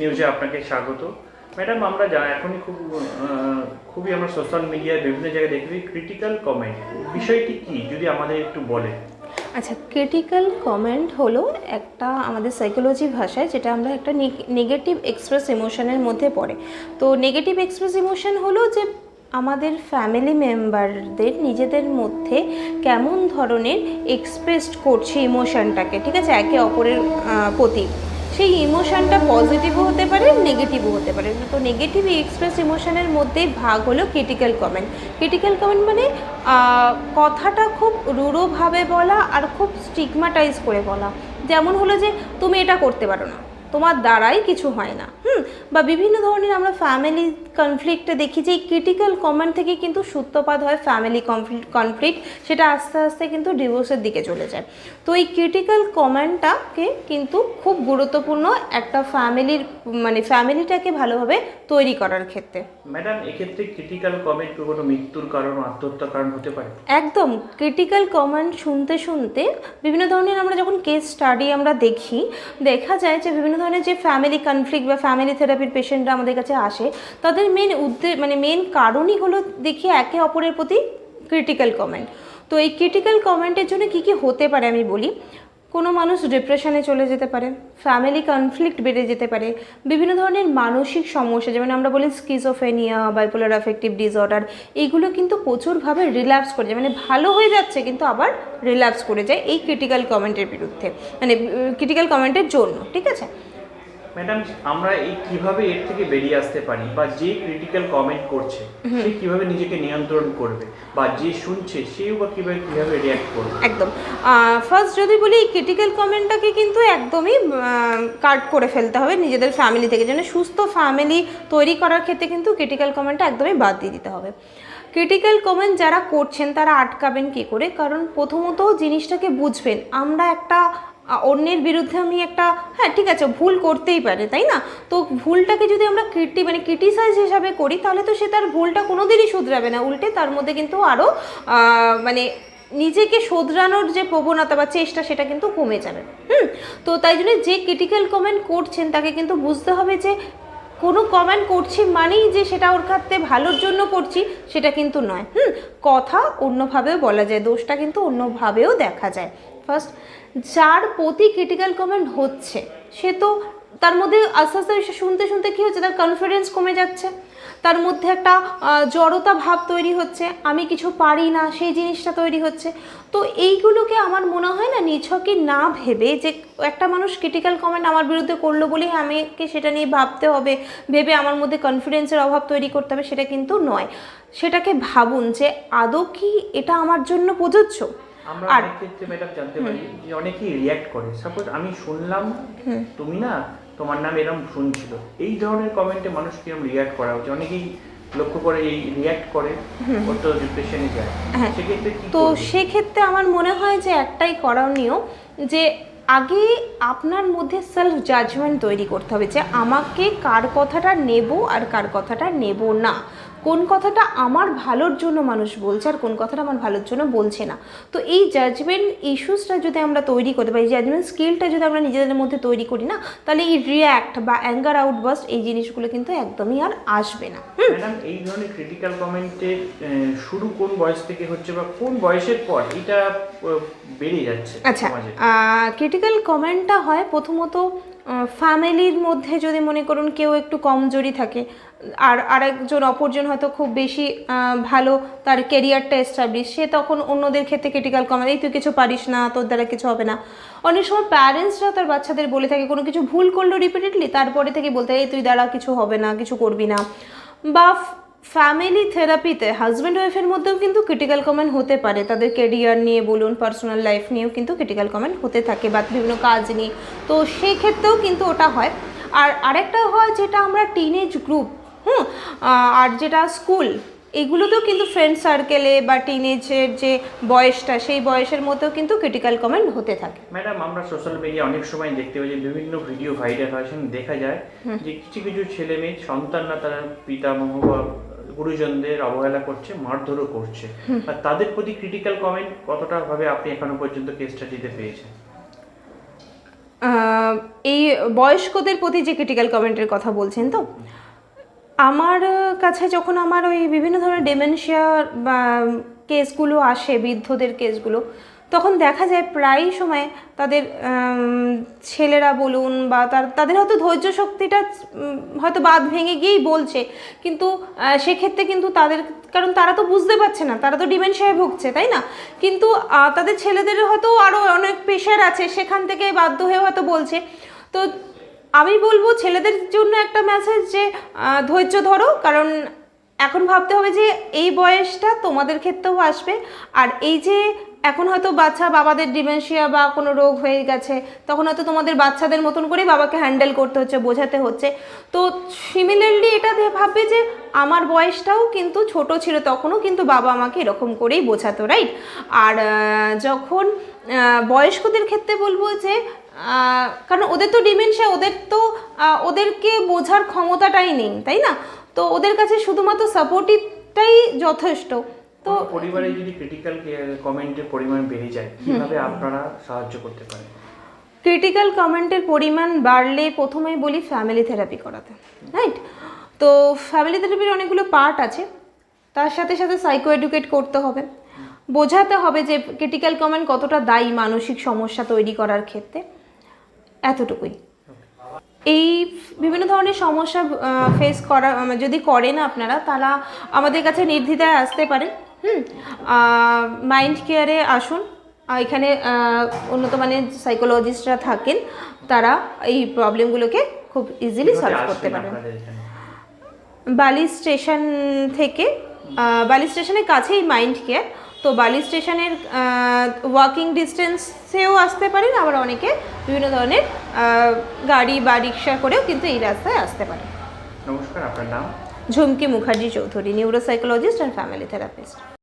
নিউজে আপনাকে স্বাগত। ম্যাডাম আমরা যা এখনই খুব খুবই আমরা সোশ্যাল মিডিয়ায় বিভিন্ন জায়গায় দেখি ক্রিটিক্যাল কমেন্ট বিষয়টি কি? যদি আমাদের একটু বলে আচ্ছা ক্রিটিক্যাল কমেন্ট হলো একটা আমাদের সাইকোলজি ভাষায় যেটা আমরা একটা নেগেটিভ এক্সপ্রেস ইমোশনের মধ্যে পড়ে। তো নেগেটিভ এক্সপ্রেস ইমোশন হলো যে আমাদের ফ্যামিলি মেম্বারদের নিজেদের মধ্যে কেমন ধরনের এক্সপ্রেসড করছে ইমোশনটাকে ঠিক আছে? একে অপরের প্রতি। সেই ইমোশানটা পজিটিভও হতে পারে নেগেটিভও হতে পারে। তো নেগেটিভ এক্সপ্রেস ইমোশনের মধ্যেই ভাগ হলো ক্রিটিক্যাল কমেন্ট ক্রিটিক্যাল কমেন্ট মানে কথাটা খুব রূঢ়ভাবে বলা আর খুব স্টিগমাটাইজ করে বলা। যেমন হলো যে, তুমি এটা করতে পারো না। তোমার দ্বারাই কিছু হয় না। বা বিভিন্ন ধরনের আমরা ফ্যামিলি কনফ্লিক্টে দেখি যে এই ক্রিটিক্যাল কমেন্ট থেকে কিন্তু সূত্রপাত হয় ফ্যামিলি কনফ্লিক্ট সেটা আস্তে আস্তে কিন্তু ডিভোর্সের দিকে চলে যায়। তো এই ক্রিটিক্যাল কমেন্টটাকে কিন্তু খুব গুরুত্বপূর্ণ একটা ফ্যামিলির মানে ফ্যামিলিটাকে ভালোভাবে তৈরি করার ক্ষেত্রে। ম্যাডাম এক্ষেত্রে ক্রিটিক্যাল কমেন্ট কোনো মৃত্যুর কারণ আত্মহত্যার কারণ হতে পারে? একদম। ক্রিটিক্যাল কমেন্ট শুনতে শুনতে বিভিন্ন ধরনের আমরা যখন কেস স্টাডি আমরা দেখি দেখা যায় যে বিভিন্ন ধরনের যে ফ্যামিলি কনফ্লিক্ট বা ফ্যামিলি থেরাপির পেশেন্টরা আমাদের কাছে আসে, তাদের মেন উদ্দে মানে মেন কারণই হলো দেখি একে অপরের প্রতি ক্রিটিক্যাল কমেন্ট তো এই ক্রিটিক্যাল কমেন্টের জন্য কী কী হতে পারে আমি বলি। কোনো মানুষ ডিপ্রেশনে চলে যেতে পারে ফ্যামিলি কনফ্লিক্ট বেড়ে যেতে পারে, বিভিন্ন ধরনের মানসিক সমস্যা, যেমন আমরা বলি স্কিজোফেনিয়া বাইপোলার অ্যাফেক্টিভ ডিসঅর্ডার এইগুলো কিন্তু প্রচুরভাবে রিল্যাপস করে যায়। মানে ভালো হয়ে যাচ্ছে কিন্তু আবার রিল্যাপস করে যায় এই ক্রিটিক্যাল কমেন্টের বিরুদ্ধে। মানে ক্রিটিক্যাল কমেন্টের জন্য, ঠিক আছে? ম্যাডাম আমরা এই কীভাবে এর থেকে বেরিয়ে আসতে পারি বা যে ক্রিটিক্যাল কমেন্ট করছে সে কীভাবে নিজেকে নিয়ন্ত্রণ করবে বা যে শুনছে সেও বা কীভাবে কীভাবে রিয়াক্ট করবে? একদম। ফার্স্ট যদি বলি এই ক্রিটিক্যাল কমেন্টটাকে কিন্তু একদমই কাট করে ফেলতে হবে নিজেদের ফ্যামিলি থেকে। যেন সুস্থ ফ্যামিলি তৈরি করার ক্ষেত্রে কিন্তু ক্রিটিক্যাল কমেন্টটা একদমই বাদ দিয়ে দিতে হবে। ক্রিটিক্যাল কমেন্ট যারা করছেন তারা আটকাবেন কী করে? কারণ প্রথমত জিনিসটাকে বুঝবেন। আমরা একটা অন্যের বিরুদ্ধে আমি একটা হ্যাঁ ঠিক আছে, ভুল করতেই পারে, তাই না? তো ভুলটাকে যদি আমরা ক্রিটি মানে ক্রিটিসাইজ হিসাবে করি, তাহলে তো সে তার ভুলটা কোনোদিনই শুধরাবে না। উল্টে তার মধ্যে কিন্তু আরও মানে নিজেকে শোধরানোর যে প্রবণতা বা চেষ্টা, সেটা কিন্তু কমে যাবে। হুম? তো তাই জন্য যে ক্রিটিক্যাল কমেন্ট করছেন, তাকে কিন্তু বুঝতে হবে যে কোনো কমেন্ট করছি মানেই যে সেটা ওর খাতে ভালোর জন্য করছি, সেটা কিন্তু নয়। হুম? কথা অন্যভাবেও বলা যায়, দোষটা কিন্তু অন্যভাবেও দেখা যায়। ফার্স্ট যার প্রতি ক্রিটিক্যাল কমেন্ট হচ্ছে, সে তো তার মধ্যে আস্তে আস্তে শুনতে শুনতে কী হচ্ছে? তার কনফিডেন্স কমে যাচ্ছে। তার মধ্যে একটা জড়তা ভাব তৈরি হচ্ছে। আমি কিছু পারি না, সেই জিনিসটা তৈরি হচ্ছে। তো এইগুলোকে আমার মনে হয় না নিছকে না ভেবে যে একটা মানুষ ক্রিটিক্যাল কমেন্ট আমার বিরুদ্ধে করল বলেই আমাকে সেটা নিয়ে ভাবতে হবে, ভেবে আমার মধ্যে কনফিডেন্সের অভাব তৈরি করতে হবে, সেটা কিন্তু নয়। সেটাকে ভাবুন যে আদৌ কি এটা আমার জন্য প্রযোজ্য? আমরা অনেক ক্ষেত্রে ম্যাডাম জানতে পারি যে অনেকেই রিয়াক্ট করে। সাপোজ আমি শুনলাম তুমি না তোমার নাম এরকম শুনছিল। এই ধরনের কমেন্টে মানুষ কীরকম রিয়াক্ট করা উচিত অনেকেই লক্ষ্য করে এই রিয়াক্ট করে ওর তো ডিপ্রেশনে যায়। হ্যাঁ। সেক্ষেত্রে তো সেক্ষেত্রে আমার মনে হয় যে একটাই করণীয় যে আগে আপনার মধ্যে সেলফ জাজমেন্ট তৈরি করতে হবে যে আমাকে কার কথাটা নেব আর কার কথাটা নেব না। কোন কথাটা আমার ভালোর জন্য মানুষ বলছে আর কোন কথাটা আমার ভালোর জন্য বলছে না। তো এই জাজমেন্ট ইস্যুসটা যদি আমরা তৈরি করতে পারি জাজমেন্ট স্কিলটা যদি আমরা নিজেদের মধ্যে তৈরি করি না তাহলে এই রিয়্যাক্ট বা অ্যাঙ্গার আউটবাস্ট এই জিনিসগুলো কিন্তু একদমই আর আসবে না। ম্যাডাম এই ধরনের ক্রিটিক্যাল কমেন্টের শুরু কোন বয়স থেকে হচ্ছে বা কোন বয়সের পর এটা বেড়ে যাচ্ছে আচ্ছা সমাজে? ক্রিটিক্যাল কমেন্টটা হয় প্রথমত ফ্যামিলির মধ্যে যদি মনে করুন কেউ একটু কমজোরি থাকে, আর আরেকজন অপরজন হয়তো খুব বেশি ভালো তার কেরিয়ারটা এস্টাবলিশ সে তখন অন্যদের ক্ষেত্রে ক্রিটিক্যাল কমেন্ট এই তুই কিছু পারিস না, তোর দ্বারা কিছু হবে না। অনেক সময় প্যারেন্টসরা তার বাচ্চাদের বলে থাকে, কোনো কিছু ভুল করল রিপিটেডলি তারপরে থেকে বলতে, এই তুই দ্বারা কিছু হবে না, কিছু করবি না। বা ফ্যামিলি থেরাপিতে হাজব্যান্ড ওয়াইফের মধ্যেও কিন্তু ক্রিটিক্যাল কমেন্ট হতে পারে। তাদের কেরিয়ার নিয়ে বলুন পার্সোনাল লাইফ নিয়েও কিন্তু ক্রিটিক্যাল কমেন্ট হতে থাকে বা বিভিন্ন কাজ নিয়ে। তো সেই ক্ষেত্রেও কিন্তু ওটা হয়। আর আরেকটা হয় যেটা আমরা টিনেজ গ্রুপ হুম আর যেটা স্কুল এগুলোতেও কিন্তু ফ্রেন্ড সার্কেলে বা টিনেজের যে বয়সটা সেই বয়সের মধ্যেও কিন্তু ক্রিটিক্যাল কমেন্ট হতে থাকে। ম্যাডাম আমরা সোশ্যাল মিডিয়া অনেক সময় দেখতে পাই যে বিভিন্ন ভিডিও ভাইরাল হয় দেখা যায় যে কিছু কিছু ছেলে মেয়ে সন্তানরা তারা পিতামহ বা গুরুজনদের অবহেলা করছে মারধরও করছে। আর তাদের প্রতি ক্রিটিক্যাল কমেন্ট কতটা ভাবে আপনি এখনও পর্যন্ত কেস স্টাডিতে পেয়েছেন? এই বয়স্কদের প্রতি যে ক্রিটিক্যাল কমেন্টের কথা বলছেন তো আমার কাছে যখন আমার ওই বিভিন্ন ধরনের ডেমেনশিয়া বা কেসগুলো আসে বৃদ্ধদের কেসগুলো তখন দেখা যায় প্রায় সময় তাদের ছেলেরা বলুন বা তার, তাদের হয়তো ধৈর্য শক্তিটা হয়তো বাদ ভেঙে গিয়েই বলছে। কিন্তু সেক্ষেত্রে কিন্তু তাদের, কারণ তারা তো বুঝতে পারছে না, তারা তো ডিমেনশিয়ায় ভুগছে, তাই না? কিন্তু তাদের ছেলেদের হয়তো আরও অনেক প্রেশার আছে, সেখান থেকে বাধ্য হয়ে হয়তো বলছে। তো, আমি বলব ছেলেদের জন্য একটা মেসেজ যে ধৈর্য ধরো, কারণ এখন ভাবতে হবে যে এই বয়সটা তোমাদের ক্ষেত্রেও আসবে। আর এই যে এখন হয়তো বাচ্চা বাবাদের ডিমেনশিয়া বা কোনো রোগ হয়ে গেছে, তখন হয়তো তোমাদের বাচ্চাদের মতন করেই বাবাকে হ্যান্ডেল করতে হচ্ছে, বোঝাতে হচ্ছে। তো সিমিলারলি এটা ভাববে যে আমার বয়সটাও কিন্তু ছোট ছিল, তখনও কিন্তু বাবা আমাকে এরকম করেই বোঝাতো রাইট আর যখন বয়স্কদের ক্ষেত্রে বলব যে কারণ ওদের তো ডিমেনশিয়া, ওদের তো ওদেরকে বোঝার ক্ষমতাটাই নেই, তাই না? তো ওদের কাছে শুধুমাত্র সাপোর্টিভটাই যথেষ্ট। তো পরিবারে যদি ক্রিটিক্যাল কমেন্টের পরিমাণ বেড়ে যায় কীভাবে আপনারা সাহায্য করতে পারেন? ক্রিটিক্যাল কমেন্টের পরিমাণ বাড়লে প্রথমেই বলি ফ্যামিলি থেরাপি করাতে রাইট তো ফ্যামিলি থেরাপির অনেকগুলো পার্ট আছে তার সাথে সাথে সাইকো এডুকেট করতে হবে। বোঝাতে হবে যে ক্রিটিক্যাল কমেন্ট কতটা দায়ী মানসিক সমস্যা তৈরি করার ক্ষেত্রে এতটুকুই। এই বিভিন্ন ধরনের সমস্যা ফেস করা যদি করেন আপনারা তারা আমাদের কাছে নির্দ্বিধায় আসতে পারেন। হুম? মাইন্ড কেয়ারে আসুন। এখানে উন্নত মানের সাইকোলজিস্টরা থাকেন। তারা এই প্রবলেমগুলোকে খুব ইজিলি সলভ করতে পারেন। বালি স্টেশন থেকে বালি স্টেশনের কাছেই মাইন্ড কেয়ার তো বালি স্টেশনের ওয়াকিং ডিস্টেন্সেও আসতে পারেন আবার অনেকে বিভিন্ন ধরনের গাড়ি বা রিক্সা করেও কিন্তু এই রাস্তায় আসতে পারেন। নমস্কার আপনার নাম? Jhumki Mukherjee Chowdhury neuropsychologist and family therapist